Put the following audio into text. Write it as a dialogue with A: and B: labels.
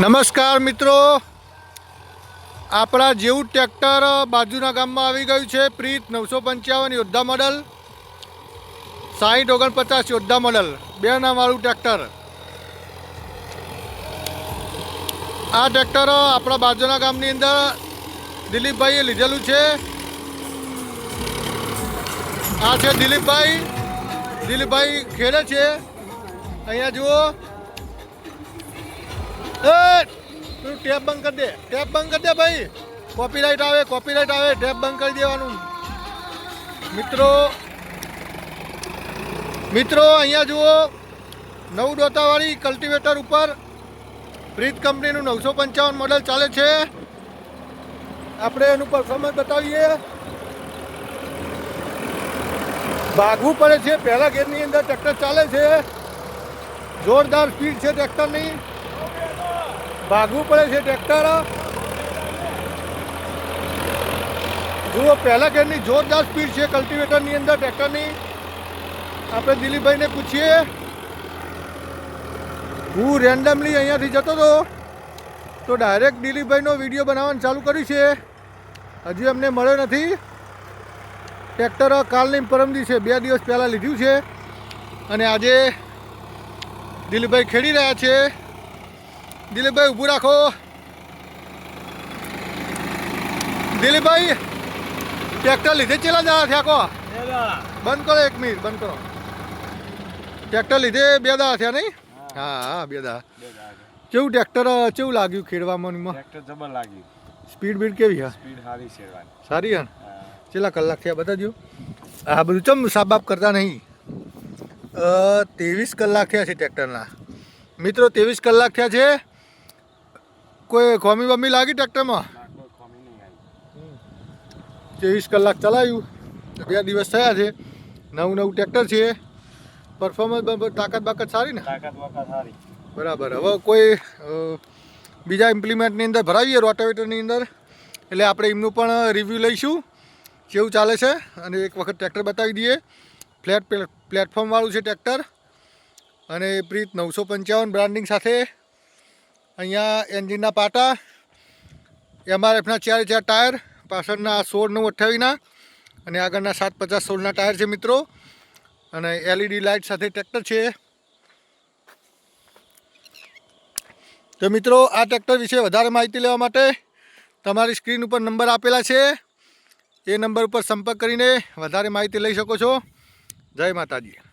A: નમસ્કાર મિત્રો. આપણા જેવું ટ્રેક્ટર બાજુના ગામમાં આવી ગયું છે. પ્રીત નવસો પંચાવન યોદ્ધા મોડલ, સાહીઠ ઓગણપચાસ યોદ્ધા મોડલ, બે નામવાળું ટ્રેક્ટર. આ ટ્રેક્ટર આપણા બાજુના ગામની અંદર દિલીપભાઈએ લીધેલું છે. આ છે દિલીપભાઈ. દિલીપભાઈ ખેડે છે. અહીંયા જુઓ. એ તું ટેપ બંધ કરી દે. ટેપ બંધ કરી દે ભાઈ. કોપીરાઈટ આવે કોપીરાઈટ આવે. ટેપ બંધ કરી દેવાનું. મિત્રો મિત્રો, અહીંયા જુઓ. નવ ડોતાવાળી કલ્ટિવેટર ઉપર પ્રીત કંપનીનું નવસો પંચાવન મોડેલ ચાલે છે. આપણે એનું પરફોર્મન્સ બતાવીએ. ભાગવું પડે છે. પહેલા ગેરની અંદર ટ્રેક્ટર ચાલે છે. જોરદાર સ્પીડ છે ટ્રેક્ટરની ભાગવું પડે છે ટ્રેક્ટર. જુઓ, પહેલા ગેરની જોરદાર સ્પીડ છે કલ્ટિવેટરની અંદર, ટ્રેક્ટરની. આપણે દિલીપભાઈને પૂછીએ. હું રેન્ડમલી અહીંયાથી જતો હતો, તો ડાયરેક્ટ દિલીપભાઈનો વીડિયો બનાવવાનું ચાલુ કર્યું છે. હજી અમને મળ્યો નથી. ટ્રેક્ટર કાલની પરમદી છે બે દિવસ પહેલાં લીધું છે. અને આજે દિલીપભાઈ ખેડી રહ્યા છે. દિલીપભાઈ ઊભું રાખો. દિલીપભાઈ ટ્રેક્ટર લીધે ચેલા દાડા થયા કો? બંધ કરો એક મિનિટ બંધ કરો. ટ્રેક્ટર લીધે બે દાડા થયા નહીં? હા. હા બે દાડા. કેવું ટ્રેક્ટર કેવું લાગ્યું ખેડવામાં
B: ટ્રેક્ટર જબર લાગ્યું.
A: સ્પીડ બીડ કેવી હા
B: સ્પીડ સારી છે
A: સારી હા. કેટલા કલાક થયા બતાજો આ બધું ચમ સાબાબ કરતા નહીં? ત્રેવીસ કલાક થયા છે ટ્રેક્ટરના. મિત્રો ત્રેવીસ કલાક થયા છે. કોઈ ખોમી બમી લાગી ટ્રેક્ટરમાં? ત્રેવીસ કલાક ચલાવ્યું બે દિવસ થયા છે. નવું નવું ટ્રેક્ટર છે. પરફોર્મન્સ તાકાત બાકાત સારી ને?
B: તાકાત વાકાત સારી.
A: બરાબર. હવે કોઈ બીજા ઇમ્પ્લિમેન્ટની અંદર ભરાવીએ રોટાવેટરની અંદર. એટલે આપણે એમનું પણ રિવ્યૂ લઈશું. કેવું ચાલે છે? અને એક વખત ટ્રેક્ટર બતાવી દઈએ. ફ્લેટ પ્લેટફોર્મવાળું છે ટ્રેક્ટર. અને પ્રીત નવસો પંચાવન બ્રાન્ડિંગ સાથે અહીંયા એન્જિનના પાટા, એમઆરએફના ચાર ચાર ટાયર, પાછળના સોળ નવ અઠ્યાવીસના અને આગળના સાત પચાસ સોળના ટાયર છે મિત્રો. અને એલઈડી લાઇટ સાથે ટ્રેક્ટર છે. તો મિત્રો, આ ટ્રેક્ટર વિશે વધારે માહિતી લેવા માટે તમારી સ્ક્રીન ઉપર નંબર આપેલા છે. એ નંબર ઉપર સંપર્ક કરીને વધારે માહિતી લઈ શકો છો. જય માતાજી.